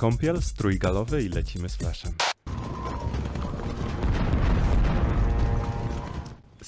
kąpiel, strój galowy i lecimy z flashem.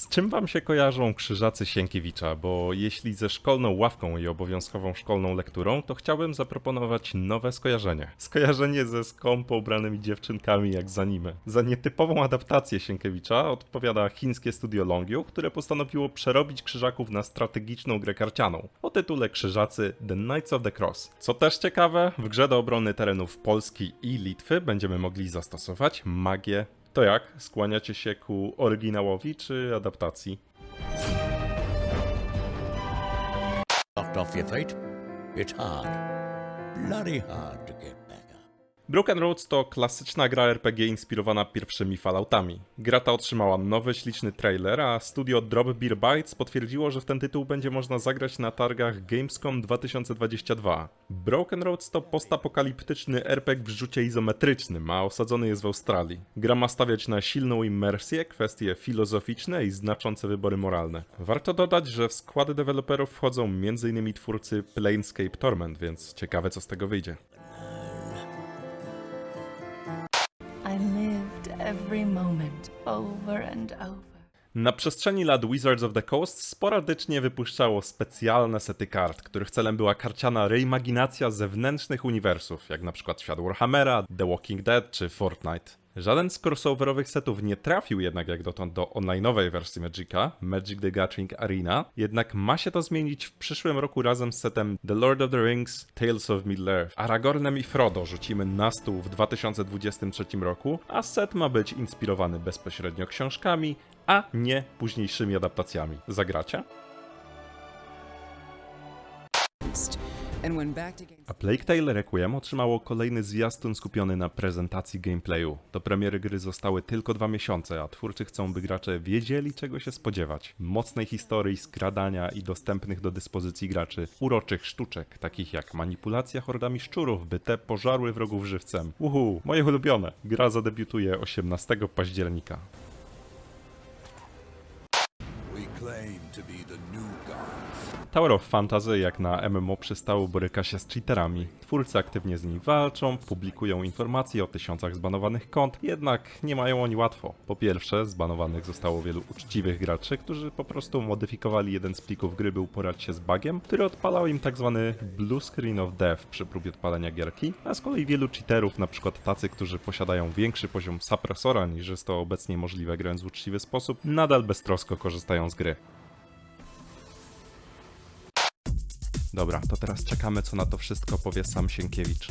Z czym wam się kojarzą krzyżacy Sienkiewicza? Bo jeśli ze szkolną ławką i obowiązkową szkolną lekturą, to chciałbym zaproponować nowe skojarzenie. Skojarzenie ze skąpo ubranymi dziewczynkami jak z anime. Za nietypową adaptację Sienkiewicza odpowiada chińskie studio Longyu, które postanowiło przerobić krzyżaków na strategiczną grę karcianą o tytule Krzyżacy The Knights of the Cross. Co też ciekawe, w grze do obrony terenów Polski i Litwy będziemy mogli zastosować magię to jak? Skłaniacie się ku oryginałowi czy adaptacji? Knocked off your feet? It's hard. Bloody hard to get. Broken Roads to klasyczna gra RPG inspirowana pierwszymi Falloutami. Gra ta otrzymała nowy, śliczny trailer, a studio Drop Beer Bites potwierdziło, że w ten tytuł będzie można zagrać na targach Gamescom 2022. Broken Roads to postapokaliptyczny RPG w rzucie izometrycznym, a osadzony jest w Australii. Gra ma stawiać na silną immersję, kwestie filozoficzne i znaczące wybory moralne. Warto dodać, że w skład deweloperów wchodzą m.in. twórcy Planescape Torment, więc ciekawe co z tego wyjdzie. Every moment over and over. Na przestrzeni lat Wizards of the Coast sporadycznie wypuszczało specjalne sety kart, których celem była karciana reimaginacja zewnętrznych uniwersów, jak na przykład świat Warhammera, The Walking Dead czy Fortnite. Żaden z crossoverowych setów nie trafił jednak jak dotąd do online'owej wersji Magica, Magic the Gathering Arena, jednak ma się to zmienić w przyszłym roku razem z setem The Lord of the Rings Tales of Middle-earth. Aragornem i Frodo rzucimy na stół w 2023 roku, a set ma być inspirowany bezpośrednio książkami, a nie późniejszymi adaptacjami. Zagracie? A Plague Tale Requiem otrzymało kolejny zwiastun skupiony na prezentacji gameplayu. Do premiery gry zostały tylko dwa miesiące, a twórcy chcą, by gracze wiedzieli czego się spodziewać. Mocnej historii, skradania i dostępnych do dyspozycji graczy uroczych sztuczek, takich jak manipulacja hordami szczurów, by te pożarły wrogów żywcem. Uhu, moje ulubione. Gra zadebiutuje 18 października. Tower of Fantasy, jak na MMO przystało, boryka się z cheaterami. Twórcy aktywnie z nimi walczą, publikują informacje o tysiącach zbanowanych kont, jednak nie mają oni łatwo. Po pierwsze, zbanowanych zostało wielu uczciwych graczy, którzy po prostu modyfikowali jeden z plików gry, by uporać się z bugiem, który odpalał im tzw. blue screen of death przy próbie odpalenia gierki, a z kolei wielu cheaterów, przykład tacy, którzy posiadają większy poziom suppressora niż jest to obecnie możliwe grając w uczciwy sposób, nadal beztrosko korzystają z gry. Dobra, to teraz czekamy, co na to wszystko powie sam Sienkiewicz.